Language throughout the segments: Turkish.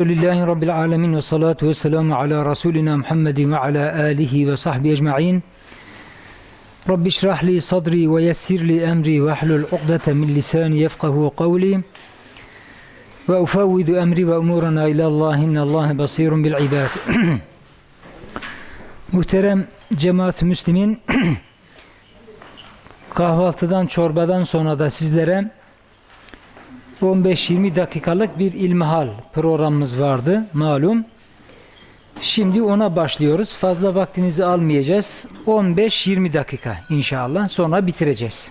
Lillahi Rabbil Alemin ve salatu ve selamu ala Resulina Muhammedin ve ala alihi ve sahbihi ecma'in. Rabbi şrah li sadri ve yessir li emri ve ahlul uqdete min lisani yefkahu kavli. Ve ufavvidu emri ve umurana ilallah innallahi basirun bil ibad. Muhterem cemaat müslimin kahvaltıdan çorbadan sonra da sizlere 15-20 dakikalık bir ilmihal programımız vardı malum. Şimdi ona başlıyoruz. Fazla vaktinizi almayacağız. 15-20 dakika inşallah sonra bitireceğiz.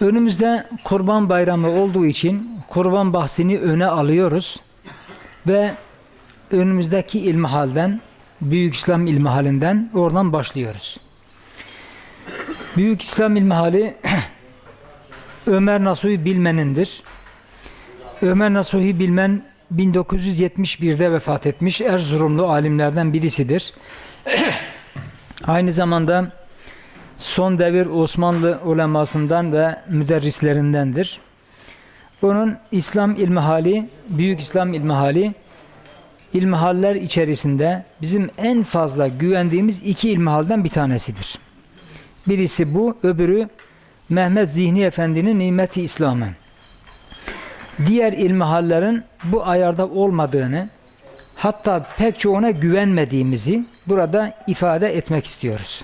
Önümüzde Kurban Bayramı olduğu için kurban bahsini öne alıyoruz ve önümüzdeki ilmihalden Büyük İslam ilmihalinden oradan başlıyoruz. Büyük İslam ilmihali Ömer Nasuhi Bilmen'indir. Ömer Nasuhi Bilmen 1971'de vefat etmiş Erzurumlu alimlerden birisidir. Aynı zamanda son devir Osmanlı ulemasından ve müderrislerindendir. Onun İslam ilmihali, Büyük İslam ilmihali ilmihaller içerisinde bizim en fazla güvendiğimiz iki ilmihalden bir tanesidir. Birisi bu, öbürü Mehmet Zihni Efendi'nin Nimeti İslam'ı. Diğer ilmihallerin bu ayarda olmadığını, hatta pek çoğuna güvenmediğimizi burada ifade etmek istiyoruz.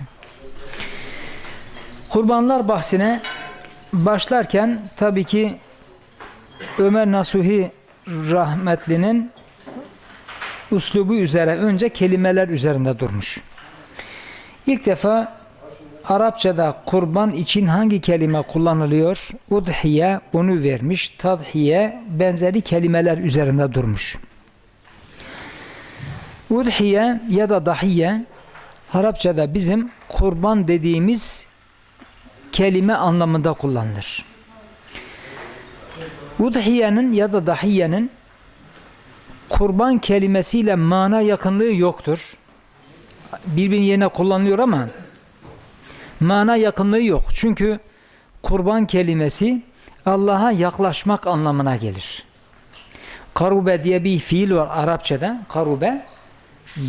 Kurbanlar bahsine başlarken tabii ki Ömer Nasuhi rahmetlinin uslubu üzere önce kelimeler üzerinde durmuş. İlk defa Arapçada kurban için hangi kelime kullanılıyor? Udhiye onu vermiş. Tadhiye benzeri kelimeler üzerinde durmuş. Udhiye ya da dahiye Arapçada bizim kurban dediğimiz kelime anlamında kullanılır. Udhiyenin ya da dahiyenin kurban kelimesiyle mana yakınlığı yoktur. Birbirinin yerine kullanılıyor ama mana yakınlığı yok. Çünkü kurban kelimesi Allah'a yaklaşmak anlamına gelir. Karube diye bir fiil var Arapçada. Karube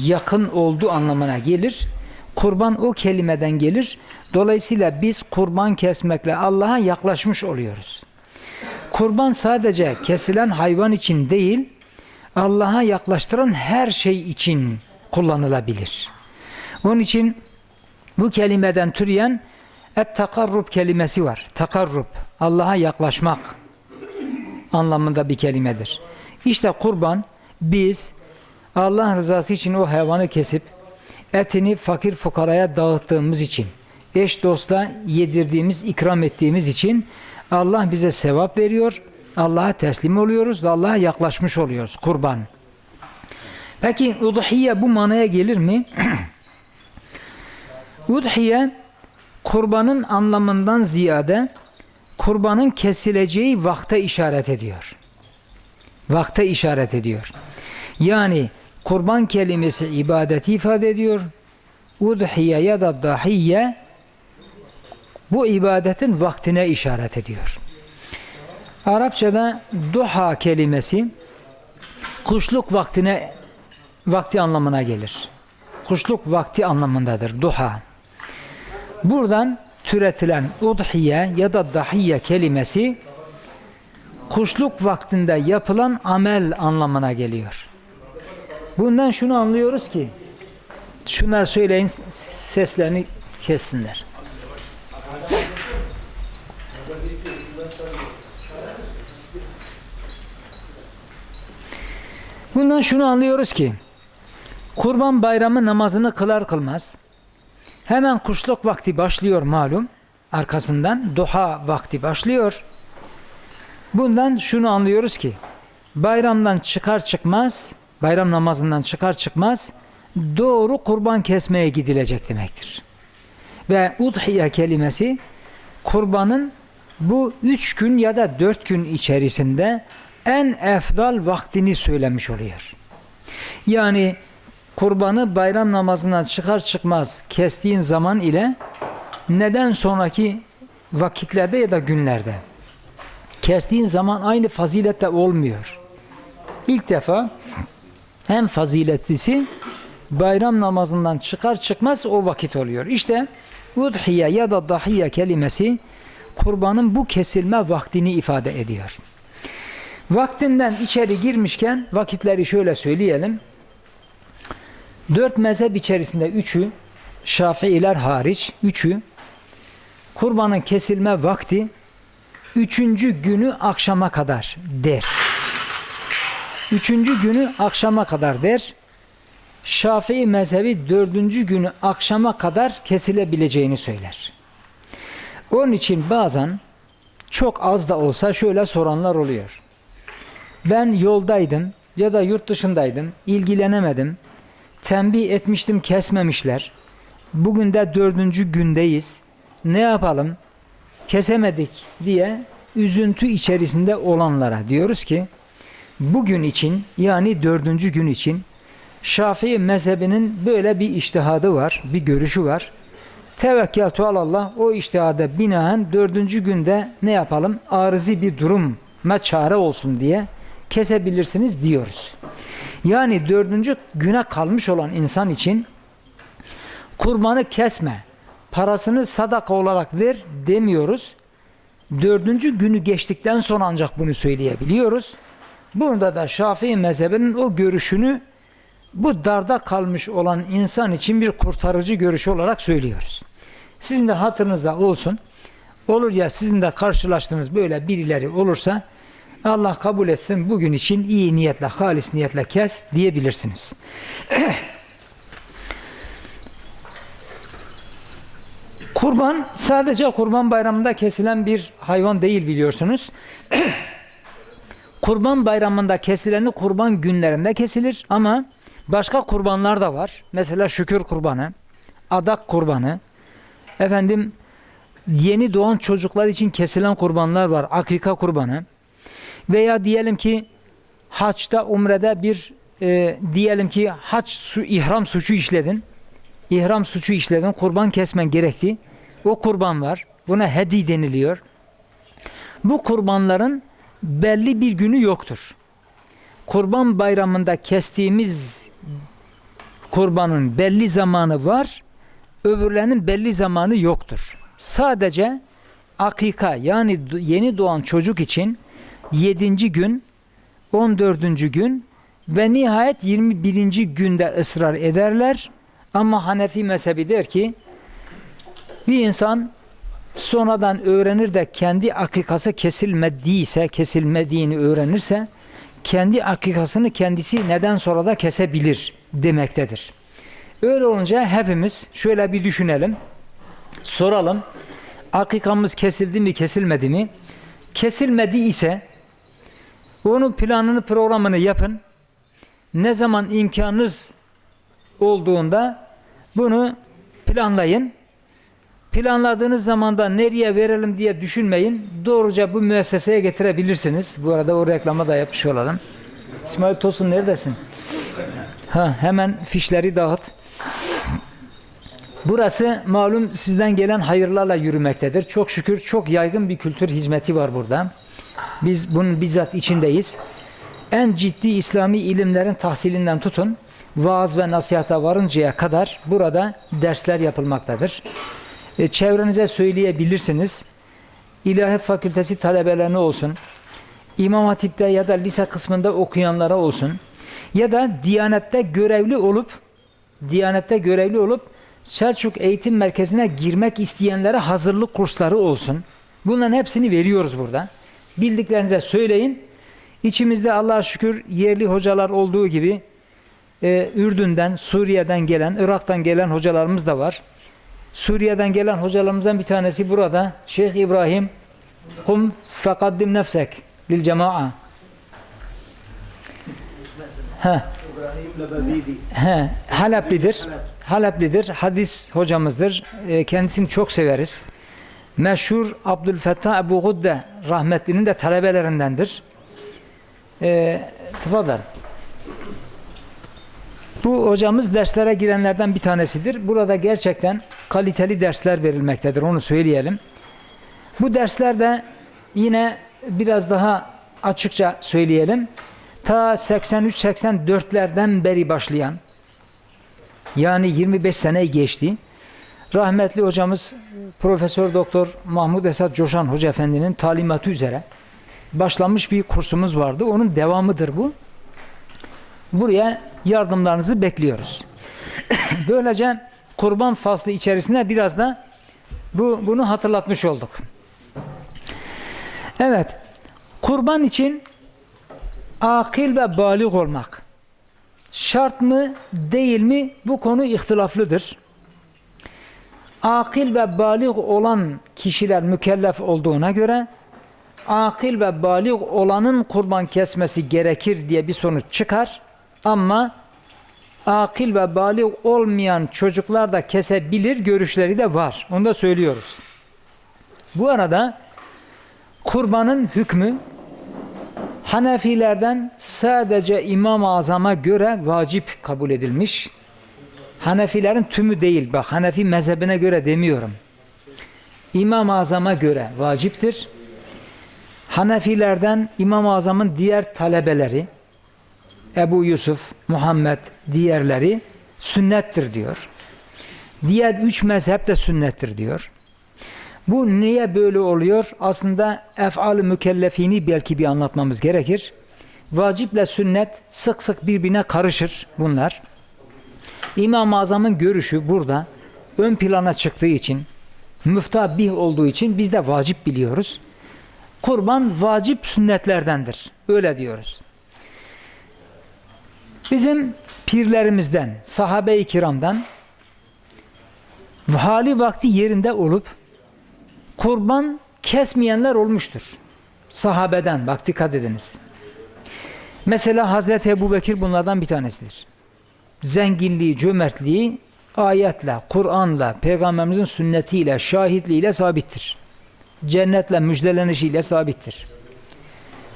yakın olduğu anlamına gelir. Kurban o kelimeden gelir. Dolayısıyla biz kurban kesmekle Allah'a yaklaşmış oluyoruz. Kurban sadece kesilen hayvan için değil, Allah'a yaklaştıran her şey için kullanılabilir. Onun için bu kelimeden türeyen et takarrub kelimesi var. Takarrub, Allah'a yaklaşmak anlamında bir kelimedir. İşte kurban biz Allah rızası için o hayvanı kesip etini fakir fukaraya dağıttığımız için, eş dosta yedirdiğimiz, ikram ettiğimiz için Allah bize sevap veriyor. Allah'a teslim oluyoruz ve Allah'a yaklaşmış oluyoruz. Kurban. Peki udhiye bu manaya gelir mi? Udhiye kurbanın anlamından ziyade kurbanın kesileceği vakte işaret ediyor. Vakte işaret ediyor. Yani kurban kelimesi ibadeti ifade ediyor. Udhiye ya da dahiye bu ibadetin vaktine işaret ediyor. Arapçada duha kelimesi kuşluk vaktine vakti anlamına gelir. Kuşluk vakti anlamındadır duha. Buradan türetilen udhiye ya da dahiye kelimesi kuşluk vaktinde yapılan amel anlamına geliyor. Bundan şunu anlıyoruz ki şunlar söyleyin seslerini kessinler. Bundan şunu anlıyoruz ki Kurban bayramı namazını kılar kılmaz hemen kuşluk vakti başlıyor malum arkasından duha vakti başlıyor. Bundan şunu anlıyoruz ki bayramdan çıkar çıkmaz bayram namazından çıkar çıkmaz doğru kurban kesmeye gidilecek demektir. Ve udhiye kelimesi kurbanın bu üç gün ya da dört gün içerisinde en efdal vaktini söylemiş oluyor. Yani kurbanı bayram namazından çıkar çıkmaz kestiğin zaman ile neden sonraki vakitlerde ya da günlerde kestiğin zaman aynı fazilette olmuyor. İlk defa en faziletlisi bayram namazından çıkar çıkmaz o vakit oluyor. İşte udhiye ya da dahiye kelimesi kurbanın bu kesilme vaktini ifade ediyor. Vaktinden içeri girmişken vakitleri şöyle söyleyelim. Dört mezhep içerisinde üçü, Şafiiler hariç üçü, kurbanın kesilme vakti üçüncü günü akşama kadar der. Üçüncü günü akşama kadar der. Şafii mezhebi dördüncü günü akşama kadar kesilebileceğini söyler. Onun için bazen çok az da olsa şöyle soranlar oluyor. Ben yoldaydım ya da yurt dışındaydım, ilgilenemedim. Tembih etmiştim kesmemişler. Bugün de dördüncü gündeyiz. Ne yapalım? Kesemedik diye üzüntü içerisinde olanlara diyoruz ki bugün için yani dördüncü gün için Şafii mezhebinin böyle bir iştihadı var, bir görüşü var. Tevekkeltu alallah o iştihada binaen dördüncü günde ne yapalım? Arızi bir durum çare olsun diye kesebilirsiniz diyoruz. Yani dördüncü güne kalmış olan insan için kurbanı kesme, parasını sadaka olarak ver demiyoruz. Dördüncü günü geçtikten sonra ancak bunu söyleyebiliyoruz. Burada da Şafii mezhebinin o görüşünü bu darda kalmış olan insan için bir kurtarıcı görüşü olarak söylüyoruz. Sizin de hatırınızda olsun. Olur ya sizin de karşılaştığınız böyle birileri olursa Allah kabul etsin bugün için iyi niyetle, halis niyetle kes diyebilirsiniz. Kurban sadece kurban bayramında kesilen bir hayvan değil biliyorsunuz. kurban bayramında kesileni kurban günlerinde kesilir ama başka kurbanlar da var. Mesela şükür kurbanı, adak kurbanı, efendim yeni doğan çocuklar için kesilen kurbanlar var. Akika kurbanı. Veya diyelim ki haçta, umrede bir e, diyelim ki haç su, ihram suçu işledin. İhram suçu işledin. Kurban kesmen gerekti. O kurban var. Buna hedi deniliyor. Bu kurbanların belli bir günü yoktur. Kurban bayramında kestiğimiz kurbanın belli zamanı var. Öbürlerinin belli zamanı yoktur. Sadece akika yani yeni doğan çocuk için 7. gün, 14. gün ve nihayet 21. günde ısrar ederler. Ama Hanefi mezhebi der ki bir insan sonradan öğrenir de kendi akikası kesilmediyse, kesilmediğini öğrenirse kendi akikasını kendisi neden sonra da kesebilir demektedir. Öyle olunca hepimiz şöyle bir düşünelim. Soralım. Akikamız kesildi mi, kesilmedi mi? Kesilmedi ise onun planını, programını yapın. Ne zaman imkanınız olduğunda bunu planlayın. Planladığınız zaman da nereye verelim diye düşünmeyin. Doğruca bu müesseseye getirebilirsiniz. Bu arada o reklama da yapmış olalım. İsmail Tosun neredesin? Ha, hemen fişleri dağıt. Burası malum sizden gelen hayırlarla yürümektedir. Çok şükür çok yaygın bir kültür hizmeti var burada. Biz bunun bizzat içindeyiz. En ciddi İslami ilimlerin tahsilinden tutun, vaaz ve nasihata varıncaya kadar burada dersler yapılmaktadır. E, çevrenize söyleyebilirsiniz. İlahiyat Fakültesi talebelerine olsun, İmam Hatip'te ya da lise kısmında okuyanlara olsun ya da Diyanet'te görevli olup Diyanet'te görevli olup Selçuk Eğitim Merkezi'ne girmek isteyenlere hazırlık kursları olsun. Bunların hepsini veriyoruz burada. Bildiklerinize söyleyin. İçimizde Allah'a şükür yerli hocalar olduğu gibi e, Ürdün'den, Suriye'den gelen, Irak'tan gelen hocalarımız da var. Suriye'den gelen hocalarımızdan bir tanesi burada. Şeyh İbrahim Kum fekaddim nefsek lil cema'a. Ha. He, Haleplidir. Haleplidir. Hadis hocamızdır. E, kendisini çok severiz. Meşhur Abdülfettah Ebu Gudde rahmetlinin de talebelerindendir. E, tefadar. Bu hocamız derslere girenlerden bir tanesidir. Burada gerçekten kaliteli dersler verilmektedir. Onu söyleyelim. Bu derslerde yine biraz daha açıkça söyleyelim. ta 83-84'lerden beri başlayan yani 25 sene geçti. Rahmetli hocamız Profesör Doktor Mahmud Esat Coşan Hoca Efendi'nin talimatı üzere başlamış bir kursumuz vardı. Onun devamıdır bu. Buraya yardımlarınızı bekliyoruz. Böylece kurban faslı içerisinde biraz da bu bunu hatırlatmış olduk. Evet. Kurban için akil ve balik olmak şart mı değil mi bu konu ihtilaflıdır. Akil ve balik olan kişiler mükellef olduğuna göre akil ve balik olanın kurban kesmesi gerekir diye bir sonuç çıkar. Ama akil ve balik olmayan çocuklar da kesebilir görüşleri de var. Onu da söylüyoruz. Bu arada kurbanın hükmü Hanefilerden sadece İmam-ı Azam'a göre vacip kabul edilmiş. Hanefilerin tümü değil bak Hanefi mezhebine göre demiyorum. İmam-ı Azam'a göre vaciptir. Hanefilerden İmam-ı Azam'ın diğer talebeleri Ebu Yusuf, Muhammed diğerleri sünnettir diyor. Diğer üç mezhep de sünnettir diyor. Bu niye böyle oluyor? Aslında ef'al-ı mükellefini belki bir anlatmamız gerekir. Vaciple sünnet sık sık birbirine karışır bunlar. İmam-ı Azam'ın görüşü burada ön plana çıktığı için, müftabih olduğu için biz de vacip biliyoruz. Kurban vacip sünnetlerdendir. Öyle diyoruz. Bizim pirlerimizden, sahabe-i kiramdan hali vakti yerinde olup kurban kesmeyenler olmuştur. Sahabeden bak dikkat ediniz. Mesela Hazreti Ebu Bekir bunlardan bir tanesidir. Zenginliği, cömertliği ayetle, Kur'an'la, Peygamberimizin sünnetiyle, şahitliğiyle sabittir. Cennetle müjdelenişiyle sabittir.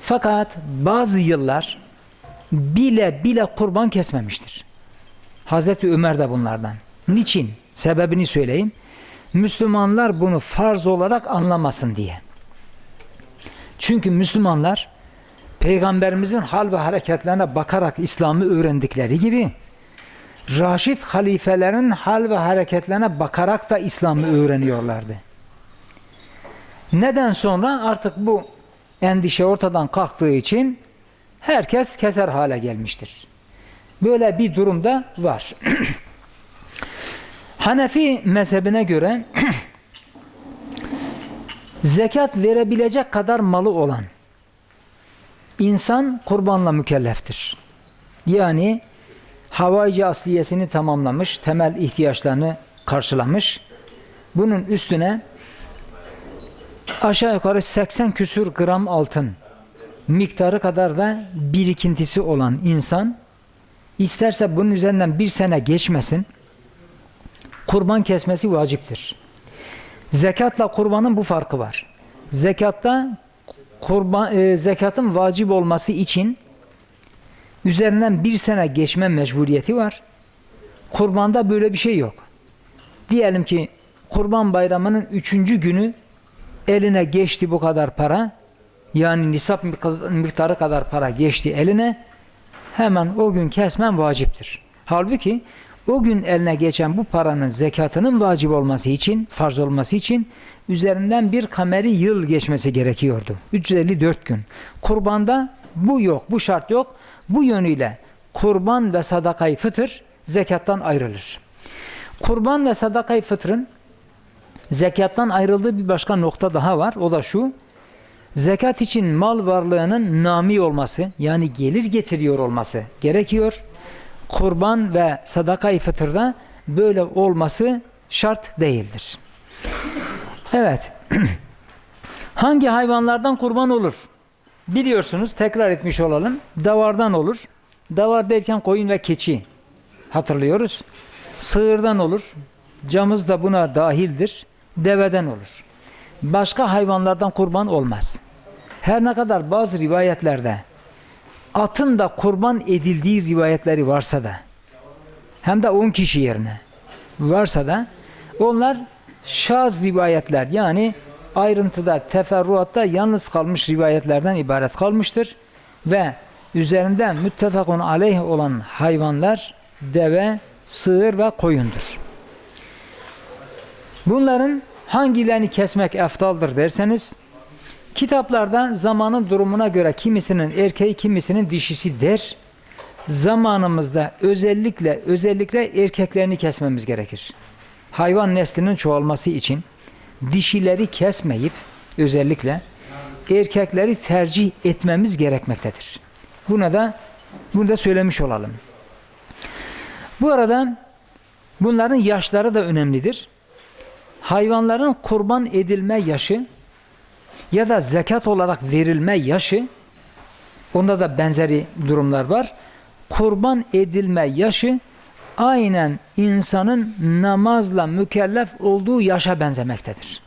Fakat bazı yıllar bile bile kurban kesmemiştir. Hazreti Ömer de bunlardan. Niçin? Sebebini söyleyeyim. Müslümanlar bunu farz olarak anlamasın diye. Çünkü Müslümanlar Peygamberimizin hal ve hareketlerine bakarak İslam'ı öğrendikleri gibi Raşid halifelerin hal ve hareketlerine bakarak da İslam'ı öğreniyorlardı. Neden sonra artık bu endişe ortadan kalktığı için herkes keser hale gelmiştir. Böyle bir durumda var. Hanefi mezhebine göre zekat verebilecek kadar malı olan insan kurbanla mükelleftir. Yani havaycı asliyesini tamamlamış, temel ihtiyaçlarını karşılamış. Bunun üstüne aşağı yukarı 80 küsür gram altın miktarı kadar da birikintisi olan insan isterse bunun üzerinden bir sene geçmesin kurban kesmesi vaciptir. Zekatla kurbanın bu farkı var. Zekatta kurban e, zekatın vacip olması için üzerinden bir sene geçme mecburiyeti var. Kurbanda böyle bir şey yok. Diyelim ki kurban bayramının üçüncü günü eline geçti bu kadar para yani nisap miktarı kadar para geçti eline hemen o gün kesmen vaciptir. Halbuki o gün eline geçen bu paranın zekatının vacip olması için, farz olması için üzerinden bir kameri yıl geçmesi gerekiyordu. 354 gün. Kurbanda bu yok, bu şart yok. Bu yönüyle kurban ve sadakayı fıtır zekattan ayrılır. Kurban ve sadakayı fıtrın zekattan ayrıldığı bir başka nokta daha var. O da şu. Zekat için mal varlığının nami olması yani gelir getiriyor olması gerekiyor kurban ve sadaka-i fıtırda böyle olması şart değildir. Evet. Hangi hayvanlardan kurban olur? Biliyorsunuz tekrar etmiş olalım. Davardan olur. Davar derken koyun ve keçi hatırlıyoruz. Sığırdan olur. Camız da buna dahildir. Deveden olur. Başka hayvanlardan kurban olmaz. Her ne kadar bazı rivayetlerde atın da kurban edildiği rivayetleri varsa da hem de 10 kişi yerine varsa da onlar şaz rivayetler yani ayrıntıda, teferruatta yalnız kalmış rivayetlerden ibaret kalmıştır ve üzerinde müttefakun aleyh olan hayvanlar deve, sığır ve koyundur. Bunların hangilerini kesmek eftaldır derseniz kitaplarda zamanın durumuna göre kimisinin erkeği kimisinin dişisi der. Zamanımızda özellikle özellikle erkeklerini kesmemiz gerekir. Hayvan neslinin çoğalması için dişileri kesmeyip özellikle erkekleri tercih etmemiz gerekmektedir. Buna da bunu da söylemiş olalım. Bu arada bunların yaşları da önemlidir. Hayvanların kurban edilme yaşı ya da zekat olarak verilme yaşı onda da benzeri durumlar var. Kurban edilme yaşı aynen insanın namazla mükellef olduğu yaşa benzemektedir.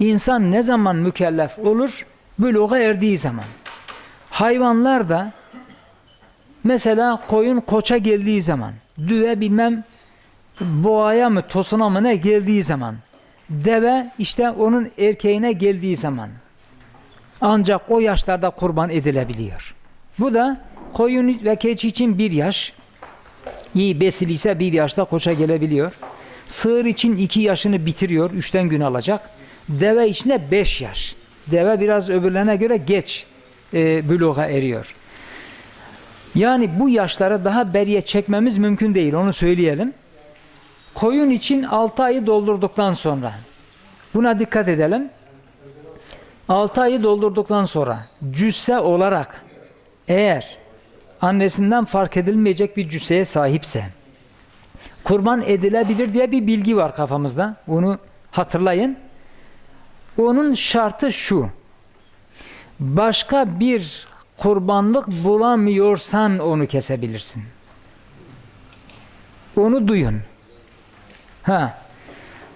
İnsan ne zaman mükellef olur? Büluğa erdiği zaman. Hayvanlar da mesela koyun koça geldiği zaman, düve bilmem boğaya mı tosuna mı ne geldiği zaman, deve işte onun erkeğine geldiği zaman ancak o yaşlarda kurban edilebiliyor. Bu da koyun ve keçi için bir yaş, iyi besil ise bir yaşta koça gelebiliyor. Sığır için iki yaşını bitiriyor, üçten gün alacak. Deve için de beş yaş. Deve biraz öbürlerine göre geç e, büluğa eriyor. Yani bu yaşları daha beriye çekmemiz mümkün değil, onu söyleyelim. Koyun için 6 ayı doldurduktan sonra, buna dikkat edelim. 6 ayı doldurduktan sonra cüsse olarak eğer annesinden fark edilmeyecek bir cüsseye sahipse kurban edilebilir diye bir bilgi var kafamızda. Bunu hatırlayın. Onun şartı şu. Başka bir kurbanlık bulamıyorsan onu kesebilirsin. Onu duyun. Ha.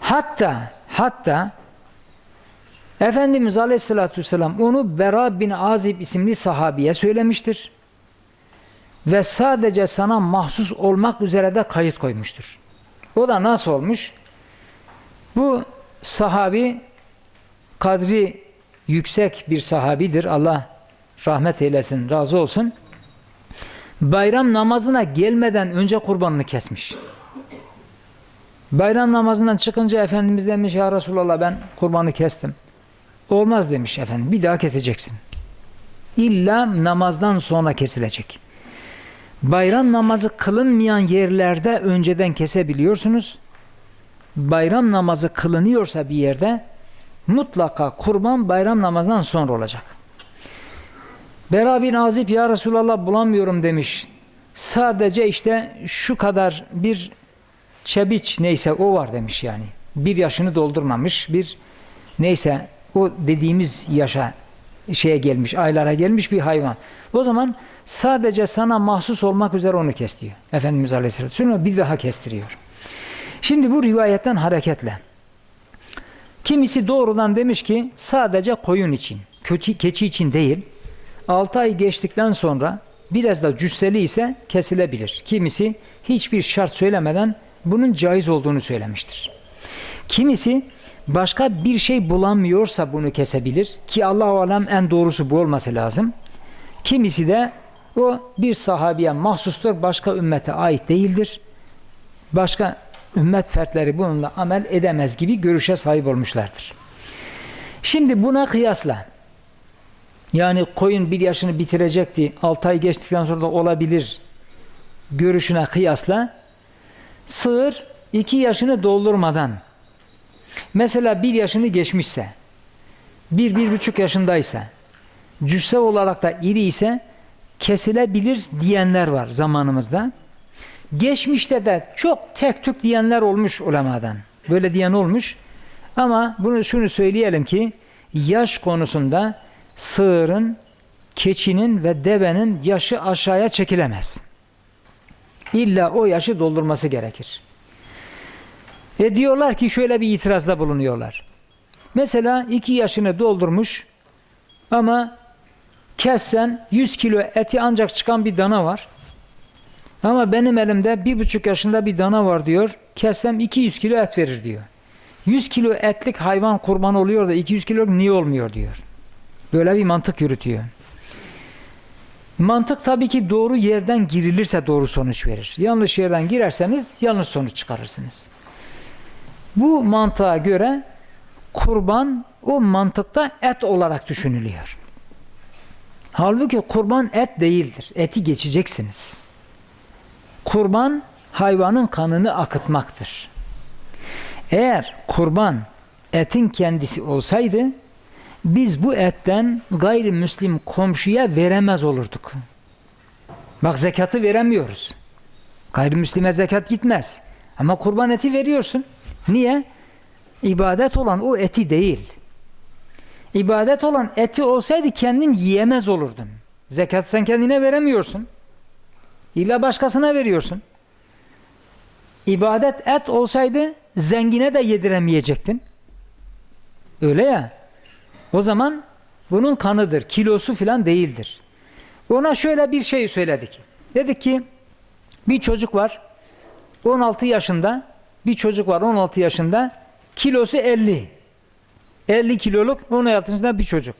Hatta hatta Efendimiz Aleyhisselatü Vesselam onu Bera bin Azib isimli sahabiye söylemiştir. Ve sadece sana mahsus olmak üzere de kayıt koymuştur. O da nasıl olmuş? Bu sahabi kadri yüksek bir sahabidir. Allah rahmet eylesin, razı olsun. Bayram namazına gelmeden önce kurbanını kesmiş. Bayram namazından çıkınca Efendimiz demiş ya Resulallah ben kurbanı kestim. Olmaz demiş efendim. Bir daha keseceksin. İlla namazdan sonra kesilecek. Bayram namazı kılınmayan yerlerde önceden kesebiliyorsunuz. Bayram namazı kılınıyorsa bir yerde mutlaka kurban bayram namazından sonra olacak. Bera bin Azib ya Resulallah bulamıyorum demiş. Sadece işte şu kadar bir çebiç neyse o var demiş yani. Bir yaşını doldurmamış bir neyse o dediğimiz yaşa şeye gelmiş, aylara gelmiş bir hayvan. O zaman sadece sana mahsus olmak üzere onu kes diyor. Efendimiz Aleyhisselatü Vesselam bir daha kestiriyor. Şimdi bu rivayetten hareketle kimisi doğrudan demiş ki sadece koyun için, keçi, keçi için değil 6 ay geçtikten sonra biraz da cüsseli ise kesilebilir. Kimisi hiçbir şart söylemeden bunun caiz olduğunu söylemiştir. Kimisi başka bir şey bulamıyorsa bunu kesebilir ki Allah-u Alem en doğrusu bu olması lazım. Kimisi de o bir sahabiye mahsustur, başka ümmete ait değildir. Başka ümmet fertleri bununla amel edemez gibi görüşe sahip olmuşlardır. Şimdi buna kıyasla yani koyun bir yaşını bitirecekti, 6 ay geçtikten sonra da olabilir görüşüne kıyasla sığır 2 yaşını doldurmadan mesela bir yaşını geçmişse bir, bir buçuk yaşındaysa cüsse olarak da iri ise kesilebilir diyenler var zamanımızda. Geçmişte de çok tek tük diyenler olmuş ulemadan. Böyle diyen olmuş. Ama bunu şunu söyleyelim ki yaş konusunda sığırın, keçinin ve devenin yaşı aşağıya çekilemez. İlla o yaşı doldurması gerekir. E diyorlar ki şöyle bir itirazda bulunuyorlar. Mesela iki yaşını doldurmuş ama kessen 100 kilo eti ancak çıkan bir dana var. Ama benim elimde bir buçuk yaşında bir dana var diyor. Kessem 200 kilo et verir diyor. 100 kilo etlik hayvan kurban oluyor da 200 kilo niye olmuyor diyor. Böyle bir mantık yürütüyor. Mantık tabii ki doğru yerden girilirse doğru sonuç verir. Yanlış yerden girerseniz yanlış sonuç çıkarırsınız. Bu mantığa göre kurban o mantıkta et olarak düşünülüyor. Halbuki kurban et değildir. Eti geçeceksiniz. Kurban hayvanın kanını akıtmaktır. Eğer kurban etin kendisi olsaydı biz bu etten gayrimüslim komşuya veremez olurduk. Bak zekatı veremiyoruz. Gayrimüslime zekat gitmez. Ama kurban eti veriyorsun. Niye? İbadet olan o eti değil. İbadet olan eti olsaydı kendin yiyemez olurdun. Zekat sen kendine veremiyorsun. İlla başkasına veriyorsun. İbadet et olsaydı zengine de yediremeyecektin. Öyle ya. O zaman bunun kanıdır. Kilosu filan değildir. Ona şöyle bir şey söyledik. Dedik ki bir çocuk var 16 yaşında bir çocuk var 16 yaşında kilosu 50. 50 kiloluk 16 yaşında bir çocuk.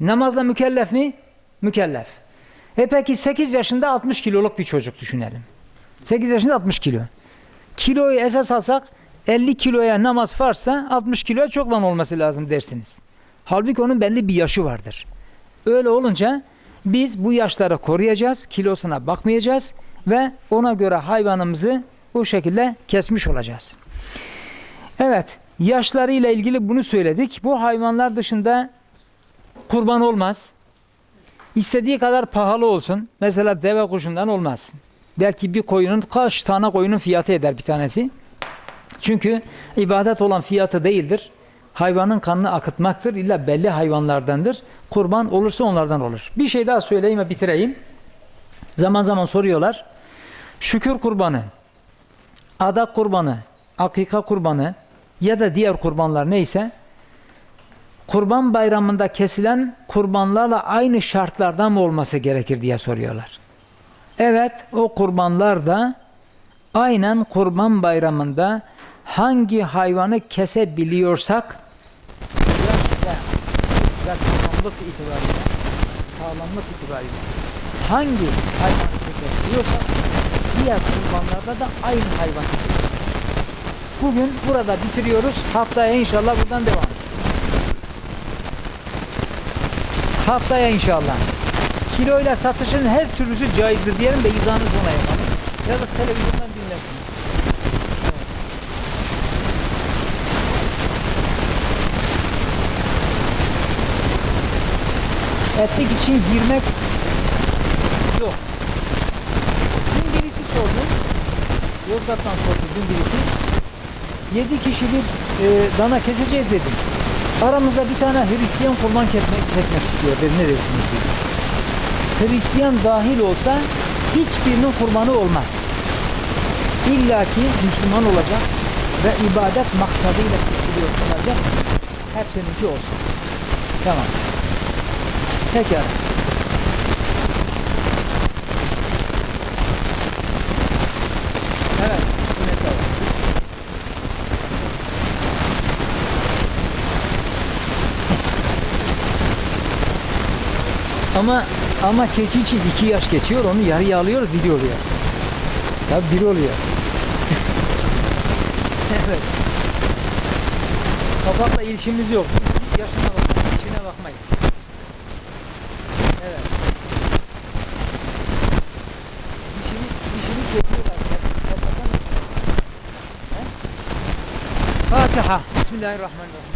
Namazla mükellef mi? Mükellef. E peki 8 yaşında 60 kiloluk bir çocuk düşünelim. 8 yaşında 60 kilo. Kiloyu esas alsak 50 kiloya namaz farsa 60 kiloya çoktan olması lazım dersiniz. Halbuki onun belli bir yaşı vardır. Öyle olunca biz bu yaşları koruyacağız, kilosuna bakmayacağız ve ona göre hayvanımızı bu şekilde kesmiş olacağız. Evet, yaşlarıyla ilgili bunu söyledik. Bu hayvanlar dışında kurban olmaz. İstediği kadar pahalı olsun. Mesela deve kuşundan olmaz. Belki bir koyunun kaç tane koyunun fiyatı eder bir tanesi. Çünkü ibadet olan fiyatı değildir. Hayvanın kanını akıtmaktır. İlla belli hayvanlardandır. Kurban olursa onlardan olur. Bir şey daha söyleyeyim ve bitireyim. Zaman zaman soruyorlar. Şükür kurbanı, adak kurbanı, akika kurbanı ya da diğer kurbanlar neyse kurban bayramında kesilen kurbanlarla aynı şartlardan mı olması gerekir diye soruyorlar. Evet o kurbanlar da aynen kurban bayramında hangi hayvanı kesebiliyorsak yaş itibariyle sağlamlık itibariyle hangi hayvanı kesebiliyorsak diğer kurbanlarda da aynı hayvan keseceğiz. Bugün burada bitiriyoruz. Haftaya inşallah buradan devam. Haftaya inşallah. Kiloyla satışın her türlüsü caizdir diyelim de izahını sonra yapalım. Ya da televizyondan dinlersiniz. Etlik için girmek yok. Dün birisi sordu. Yozgat'tan sordu dün birisi. Yedi kişi bir e, dana keseceğiz dedim. Aramızda bir tane Hristiyan kurban kesmek, kesmek istiyor dedi. Ne dersiniz. Hristiyan dahil olsa hiçbirinin kurbanı olmaz. İlla ki Müslüman olacak ve ibadet maksadıyla kesiliyor olacak. Hepsininki olsun. Tamam. Pekala. Ama ama keçi için iki yaş geçiyor, onu yarıya alıyoruz, biri oluyor. Tabii biri oluyor. evet. Kapakla ilişkimiz yok. Yaşına المفتحة بسم الله الرحمن الرحيم.